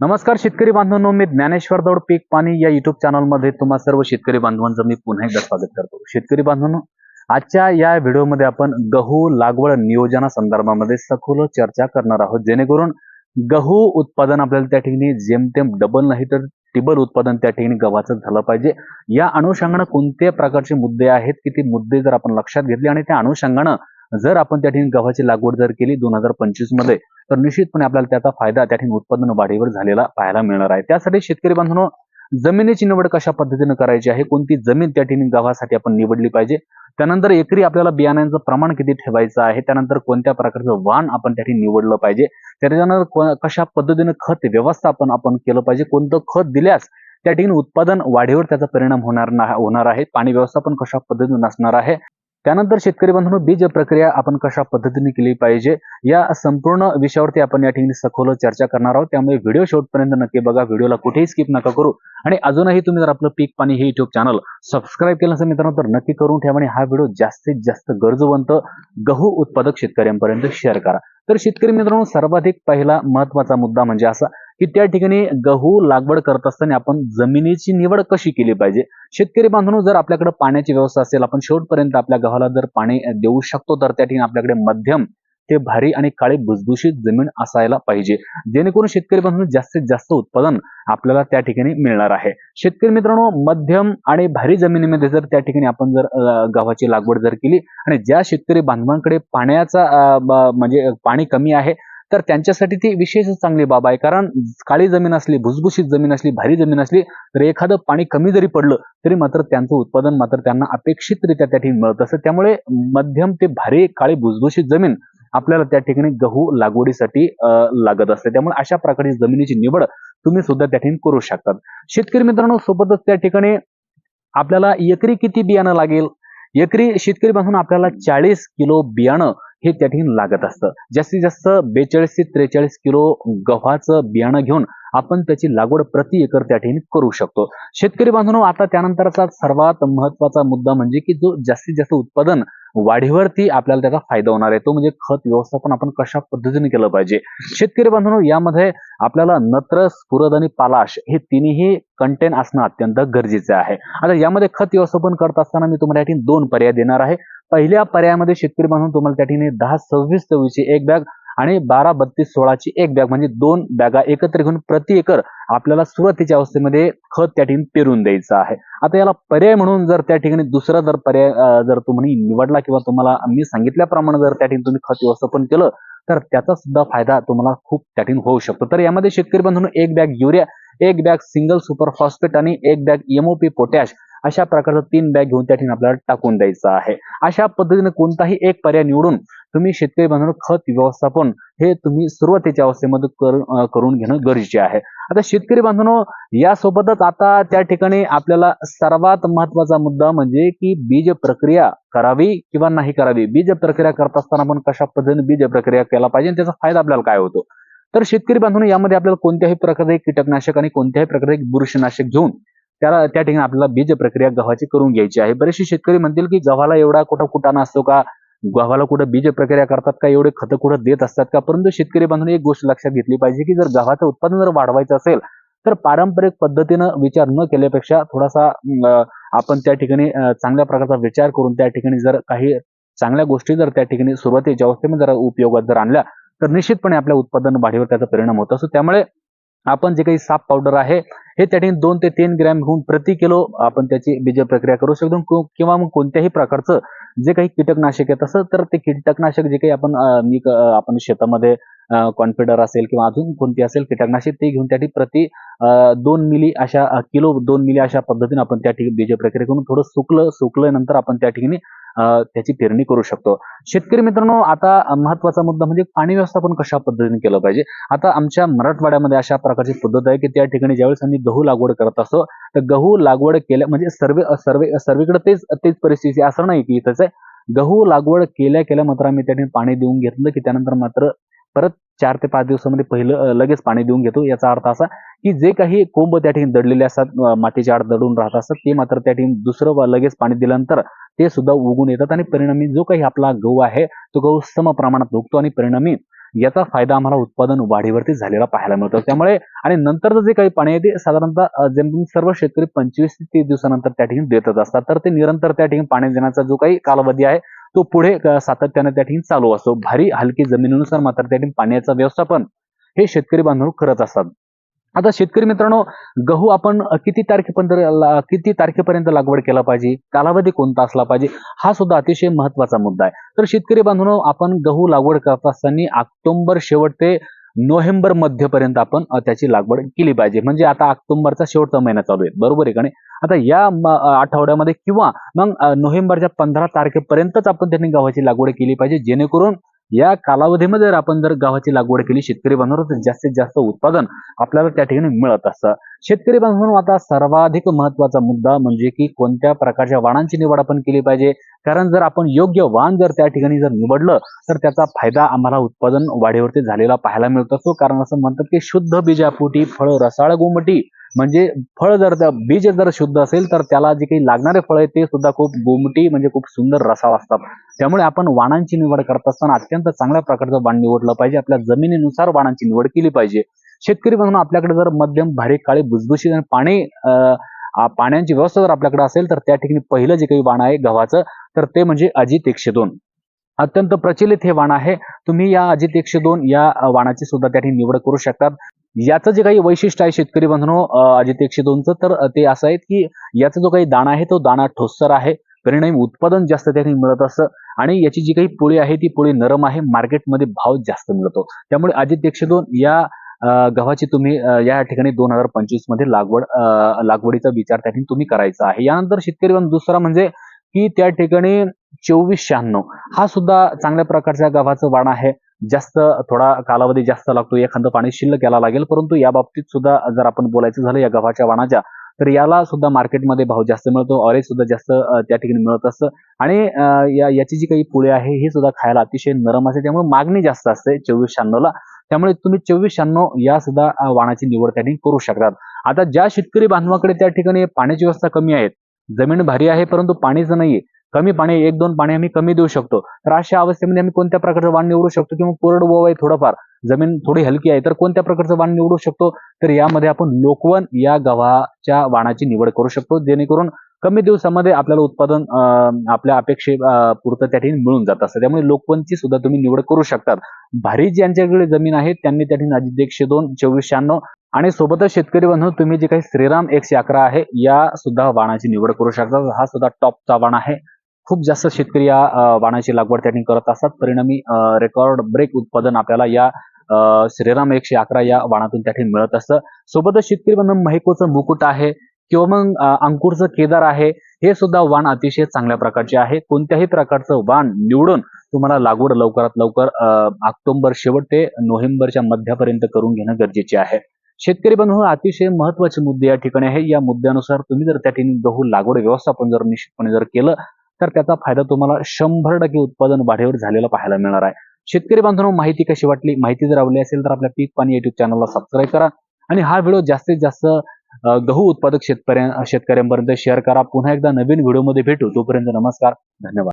नमस्कार शेतकरी बांधवांनो मी ज्ञानेश्वर दौड पीक पाणी या युट्यूब चॅनलमध्ये तुम्हा सर्व शेतकरी बांधवांचं मी पुन्हा एकदा स्वागत करतो. शेतकरी बांधवांनो आजच्या या व्हिडिओमध्ये आपण गहू लागवड नियोजना संदर्भामध्ये सखोल चर्चा करणार आहोत. जेणेकरून गहू उत्पादन आपल्याला त्या ठिकाणी जेमतेम डबल नाही तर टिबल उत्पादन त्या ठिकाणी गव्हाचं झालं पाहिजे. या अनुषंगानं कोणत्या प्रकारचे मुद्दे आहेत? की ते मुद्दे जर आपण लक्षात घेतले आणि त्या अनुषंगानं जर आपण त्या ठिकाणी गव्हाची लागवड जर केली दोन हजार पंचवीसमध्ये तर निश्चितपणे आपल्याला त्याचा फायदा त्या ठिकाणी उत्पादन वाढीवर झालेला पाहायला मिळणार आहे. त्यासाठी शेतकरी बांधवांनो जमिनीची निवड कशा पद्धतीने करायची आहे? कोणती जमीन त्या ठिकाणी गव्हासाठी आपण निवडली पाहिजे? त्यानंतर एकरी आपल्याला बियाण्यांचं प्रमाण किती ठेवायचं आहे? त्यानंतर कोणत्या प्रकारचं वाण आपण त्या ठिकाणी निवडलं पाहिजे? त्याच्यानंतर कशा पद्धतीने खत व्यवस्थापन आपण केलं पाहिजे? कोणतं खत दिल्यास त्या ठिकाणी उत्पादन वाढीवर त्याचा परिणाम होणार ना होणार आहे? पाणी व्यवस्थापन कशा पद्धतीने नसणार आहे? त्यानंतर शेतकरी बंधूंनो बीज प्रक्रिया आपण कशा पद्धतीने केली पाहिजे या संपूर्ण विषयावरती आपण या ठिकाणी सखोल चर्चा करणार आहोत. त्यामुळे व्हिडिओ शेवटपर्यंत नक्की बघा व्हिडिओला कुठेही स्किप नका करू. आणि अजूनही तुम्ही जर आपलं पीक पाणी हे युट्यूब चॅनल सबस्क्राईब केलं असेल मित्रांनो तर नक्की करून ठेवा आणि हा व्हिडिओ जास्तीत जास्त गरजवंत गहू उत्पादक शेतकऱ्यांपर्यंत शेअर करा. तर शेतकरी मित्रांनो सर्वाधिक पहिला महत्त्वाचा मुद्दा म्हणजे असा की त्या ठिकाणी गहू लागवड करत असताना आपण जमिनीची निवड कशी केली पाहिजे? शेतकरी बांधून जर आपल्याकडे पाण्याची व्यवस्था असेल आपण शेवटपर्यंत आपल्या गव्हाला जर पाणी देऊ शकतो तर त्या ठिकाणी आपल्याकडे मध्यम ते भारी आणि काळी भुसभुशीत जमीन असायला पाहिजे. जेणेकरून शेतकरी बांधून जास्तीत जास्त उत्पादन आपल्याला त्या ठिकाणी मिळणार आहे. शेतकरी मित्रांनो मध्यम आणि भारी जमिनीमध्ये जर त्या ठिकाणी आपण जर गव्हाची लागवड जर केली आणि ज्या शेतकरी बांधवांकडे पाण्याचा म्हणजे पाणी कमी आहे तर त्यांच्यासाठी ती विशेष चांगली बाब आहे. कारण काळी जमीन असली भुसभुशीत जमीन असली भारी जमीन असली तर एखादं पाणी कमी जरी पडलं तरी मात्र त्यांचं उत्पादन मात्र त्यांना अपेक्षितरित्या त्या ठिकाणी मिळत असतं. त्यामुळे मध्यम ते भारी काळी भुसभुशीत जमीन आपल्याला त्या ठिकाणी गहू लागवडीसाठी अं, लागत असते. त्यामुळे अशा प्रकारची जमिनीची निवड तुम्ही सुद्धा त्या ठिकाणी करू शकतात. शेतकरी मित्रांनो सोबतच त्या ठिकाणी आपल्याला एकरी किती बियाणं लागेल? एकरी शेतकरी बांधून आपल्याला चाळीस किलो बियाणं हे त्या ठिकाणी लागत असतं. जास्तीत जास्त बेचाळीस ते त्रेचाळीस किलो गव्हाचं बियाणं घेऊन आपण त्याची लागवड प्रति एकर त्या ठिकाणी करू शकतो. शेतकरी बांधून आता त्यानंतरचा सर्वात महत्त्वाचा मुद्दा म्हणजे की जो जास्तीत जास्त उत्पादन वाढीवरती आपल्याला त्याचा फायदा होणार आहे. तो म्हणजे खत व्यवस्थापन आपण कशा पद्धतीने केलं पाहिजे? शेतकरी बांधून यामध्ये आपल्याला नत्र स्फुरद आणि पालाश हे तिन्ही कंटेन असणं अत्यंत गरजेचं आहे. आता यामध्ये खत व्यवस्थापन करत असताना मी तुम्हाला या दोन पर्याय देणार आहे. पहिल्या पर्यायामध्ये शेतकरी बांधून तुम्हाला त्या ठिकाणी दहा सव्वीस चोवीसची एक बॅग आणि बारा बत्तीस सोळाची एक बॅग म्हणजे दोन बॅगा एकत्र घेऊन प्रति एकर आपल्याला सुरुवातीच्या अवस्थेमध्ये खत त्या ठिकाणी पेरून द्यायचं आहे. आता याला पर्याय म्हणून जर त्या ठिकाणी दुसरा जर पर्याय जर तुम्ही निवडला किंवा तुम्हाला मी सांगितल्याप्रमाणे जर त्या ठिकाणी तुम्ही खत व्यवस्थापन केलं तर त्याचा सुद्धा फायदा तुम्हाला खूप त्या ठिकाणी होऊ शकतो. तर यामध्ये शेतकरी बंधून एक बॅग युरिया एक बॅग सिंगल सुपर फॉस्फेट आणि एक बॅग एमओपी पोटॅश अशा प्रकारचा तीन बॅग घेऊन त्या ठिकाणी आपल्याला टाकून द्यायचं आहे. अशा पद्धतीने कोणताही एक पर्याय निवडून तुम्ही शेतकरी बांधून खत व्यवस्थापन हे तुम्ही सुरुवातीच्या अवस्थेमध्ये कर- करून घेणं गरजेचे आहे. आता शेतकरी बांधून यासोबतच आता त्या ठिकाणी आपल्याला सर्वात महत्त्वाचा मुद्दा म्हणजे की बीज प्रक्रिया करावी किंवा नाही करावी. बीज प्रक्रिया करत असताना आपण कशा पद्धतीने बीज प्रक्रिया केला पाहिजे आणि त्याचा फायदा आपल्याला काय होतो? तर शेतकरी बांधून यामध्ये आपल्याला कोणत्याही प्रकारचे कीटकनाशक आणि कोणत्याही प्रकारचे बुरशीनाशक घेऊन त्याला त्या ठिकाणी आपल्याला बीज प्रक्रिया गव्हाची करून घ्यायची आहे. बरेचसे शेतकरी म्हणतील की गव्हाला एवढा कुठं कुटाणा असतो का? गव्हाला कुठं बीज प्रक्रिया करतात का? एवढे खतं कुठं देत असतात का? परंतु शेतकरी बांधून एक गोष्ट लक्षात घेतली पाहिजे की जर गव्हाचं उत्पादन जर वाढवायचं असेल तर पारंपरिक पद्धतीनं विचार न केल्यापेक्षा थोडासा आपण त्या ठिकाणी चांगल्या प्रकारचा विचार करून त्या ठिकाणी जर काही चांगल्या गोष्टी जर त्या ठिकाणी सुरुवातीच्या अवस्थेमध्ये जर उपयोगात जर आणल्या तर निश्चितपणे आपल्या उत्पादन वाढीवर त्याचा परिणाम होतो असतो. त्यामुळे आपण जे काही साप पावडर आहे हे त्या ठिकाणी दोन ते तीन ग्रॅम घेऊन प्रति किलो आपण त्याची बीज प्रक्रिया करू शकतो. किंवा मग कोणत्याही प्रकारचं जे काही कीटकनाशक आहे तसं तर ते कीटकनाशक जे काही आपण मी क- आपण शेतामध्ये कॉन्फिडर असेल किंवा अजून कोणती असेल कीटकनाशक ते घेऊन त्या ठिकाणी प्रति दोन मिली अशा किलो दोन मिली अशा पद्धतीने आपण त्या ठिकाणी बीज प्रक्रिया करून थोडं सुकलं सुकल्यानंतर आपण त्या ठिकाणी त्याची पेरणी करू शकतो. शेतकरी मित्रांनो आता महत्त्वाचा मुद्दा म्हणजे पाणी व्यवस्थापन कशा पद्धतीने केलं पाहिजे? आता आमच्या मराठवाड्यामध्ये अशा प्रकारची पद्धत आहे की त्या ठिकाणी ज्यावेळेस आम्ही गहू लागवड करत असतो तर गहू लागवड केल्या म्हणजे सर्वे सर्वे सर्वीकडे तेच तेच परिस्थिती असं नाही की इथंच आहे. गहू लागवड केल्या केल्या मात्र आम्ही त्या ठिकाणी पाणी देऊन घेतलं की त्यानंतर मात्र परत चार ते पाच दिवसामध्ये पहिलं लगेच पाणी देऊन घेतो. याचा अर्थ असा की जे काही कोंब त्या ठिकाणी दडलेले असतात मातीच्या आड दडून राहत असतात ते मात्र त्या ठिकाणी दुसरं लगेच पाणी दिल्यानंतर ते सुद्धा उगून येतात आणि परिणामी जो काही आपला गहू आहे तो गहू सम प्रमाणात उगतो आणि परिणामी याचा फायदा आम्हाला उत्पादन वाढीवरती झालेला पाहायला मिळतो. त्यामुळे आणि नंतरचं जे काही पाणी आहे ते साधारणतः जेमतेम सर्व शेतकरी पंचवीस ते तीस दिवसानंतर त्या ठिकाणी देतच असतात. तर ते निरंतर त्या ठिकाणी पाणी देण्याचा जो काही कालावधी आहे तो पुढे सातत्याने त्या ठिकाणी चालू असतो. भारी हलकी जमिनीनुसार मात्र त्या ठिकाणी पाण्याचं व्यवस्थापन हे शेतकरी बांधव करत असतात. आता शेतकरी मित्रांनो गहू आपण किती तारखेपर्यंत किती तारखेपर्यंत लागवड केला पाहिजे? कालावधी कोणता असला पाहिजे? हा सुद्धा अतिशय महत्त्वाचा मुद्दा आहे. तर शेतकरी बांधवांनो आपण गहू लागवड करत असताना ऑक्टोबर शेवट ते नोव्हेंबर मध्यपर्यंत आपण त्याची लागवड केली पाहिजे. म्हणजे आता ऑक्टोबरचा शेवटचा महिना चालू आहे. बरोबर आहे का नाही? आता या आठवड्यामध्ये किंवा मग नोव्हेंबरच्या पंधरा तारखेपर्यंतच आपण त्यांनी गव्हाची लागवड केली पाहिजे जेणेकरून या कालावधीमध्ये जर आपण जर गव्हाची लागवड केली शेतकरी बांधवांनो तर जास्तीत जास्त उत्पादन आपल्याला त्या ठिकाणी मिळत असतं. शेतकरी बांधवांनो आता सर्वाधिक महत्त्वाचा मुद्दा म्हणजे की कोणत्या प्रकारच्या वाणांची निवड आपण केली पाहिजे? कारण जर आपण योग्य वाण जर त्या ठिकाणी जर निवडलं तर त्याचा फायदा आम्हाला उत्पादन वाढीवरती झालेला पाहायला मिळत. असतो कारण असं म्हणतात की शुद्ध बीजापोटी फळ रसाळ गोमटी म्हणजे फळ जर त्या बीज जर शुद्ध असेल तर त्याला जे काही लागणारे फळ आहे ते सुद्धा खूप गोमटी म्हणजे खूप सुंदर रसाळ असतात. त्यामुळे आपण वाणांची निवड करत असताना अत्यंत चांगल्या प्रकारचं वाण निवडलं पाहिजे. आपल्या जमिनीनुसार वाणांची निवड केली पाहिजे. शेतकरी म्हणून आपल्याकडे जर मध्यम भारी काळी भुसभुशीत आणि पाणी पाण्याची व्यवस्था जर आपल्याकडे असेल तर त्या ठिकाणी पहिलं जे काही वाण आहे गव्हाचं तर ते म्हणजे अजित एकशे दोन. अत्यंत प्रचलित हे वाण आहे. तुम्ही या अजित एकशे दोन या वाणाची सुद्धा त्या ठिकाणी निवड करू शकतात. याचं जे काही वैशिष्ट्य आहे शेतकरी बंधनो अजित एकशे दोनचं तर ते असं आहे की याचा जो काही दाणा आहे तो दाणा ठोसर आहे. परिणामी उत्पादन जास्त त्या ठिकाणी मिळत असतं आणि याची जी काही पोळी आहे ती पोळी नरम आहे मार्केटमध्ये भाव जास्त मिळतो. त्यामुळे अजित एकशे दोन या गव्हाची तुम्ही या ठिकाणी दोन हजार पंचवीसमध्ये लागवड लागवडीचा विचार त्या ठिकाणी तुम्ही करायचा आहे. यानंतर शेतकरी दुसरा म्हणजे की त्या ठिकाणी चोवीस शहाण्णव हा सुद्धा चांगल्या प्रकारच्या गव्हाचं वाण आहे. जास्त थोडा कालावधी जास्त लागतो एखादं पाणी शिल्लक याला लागेल परंतु या बाबतीत सुद्धा जर आपण बोलायचं झालं या गव्हाच्या वाणाच्या तर याला सुद्धा मार्केटमध्ये भाव जास्त मिळतो ऑरेज सुद्धा जास्त त्या ठिकाणी मिळत असतं. आणि या याची जी काही पुळे आहे ही सुद्धा खायला अतिशय नरम असते त्यामुळे मागणी जास्त असते चोवीस शहाण्णवला. त्यामुळे तुम्ही चोवीस शहाण्णव या सुद्धा वाणाची निवड त्यांनी करू शकतात. आता ज्या शेतकरी बांधवाकडे त्या ठिकाणी पाण्याची व्यवस्था कमी आहे जमीन भारी आहे परंतु पाणीच नाहीये. कमी पाणी एक दोन पाणी आम्ही कमी देऊ शकतो. तर अशा अवस्थेमध्ये आम्ही कोणत्या प्रकारचं वाण निवडू शकतो किंवा कोरडवाहू आहे थोडंफार जमीन थोडी हलकी आहे तर कोणत्या प्रकारचं वाण निवडू शकतो? तर यामध्ये आपण लोकवन या गव्हाच्या वाणाची निवड करू शकतो जेणेकरून कमी दिवसामध्ये आपल्याला उत्पादन आपल्या अपेक्षे पुरतं त्या ठिकाणी मिळून जात असतं त्यामुळे लोकवनची सुद्धा तुम्ही निवड करू शकतात. भारी ज्यांच्याकडे जमीन आहे त्यांनी त्या ठिकाणी एकशे दोन चोवीस शहाण्णव आणि सोबतच शेतकरी बांधव तुम्ही जे काही श्रीराम एकशे अकरा आहे या सुद्धा वाणाची निवड करू शकता हा सुद्धा टॉपचा वाण आहे. खूप जास्त शेतकरी या वाणाची लागवड त्या ठिकाणी करत असतात. परिणामी रेकॉर्ड ब्रेक उत्पादन आपल्याला या श्रीराम एकशे अकरा या वाणातून त्या ठिकाणी मिळत असतं. सोबतच शेतकरी बांधव महेकोचं मुकुट आहे. किंवा मग अंकुरचं केदार आहे हे सुद्धा वाण अतिशय चांगल्या प्रकारचे आहे. कोणत्याही प्रकारचं वाण निवडून तुम्हाला लागवड लवकरात लवकर ऑक्टोबर शेवट ते नोव्हेंबरच्या मध्यापर्यंत करून घेणं गरजेचे आहे. शेतकरी बंधू अतिशय महत्त्वाचे मुद्दे या ठिकाणी आहे. या मुद्द्यानुसार तुम्ही जर त्या ठिकाणी गहू लागवड व्यवस्थापन जर निश्चितपणे जर केलं तर त्याचा फायदा तुम्हाला शंभर टक्के उत्पादन वाढीवर झालेला पाहायला मिळणार आहे. शेतकरी बांधवांना माहिती कशी वाटली? माहिती जर आवडली असेल तर आपल्या पीक पाणी युट्यूब चॅनलला सबस्क्राईब करा. आणि हा व्हिडिओ जास्तीत जास्त गहू उत्पादक शेतकऱ्या शेतकऱ्यांपर्यंत शेअर करा. पुन्हा एकदा नवीन व्हिडिओमध्ये भेटू. तोपर्यंत नमस्कार. धन्यवाद.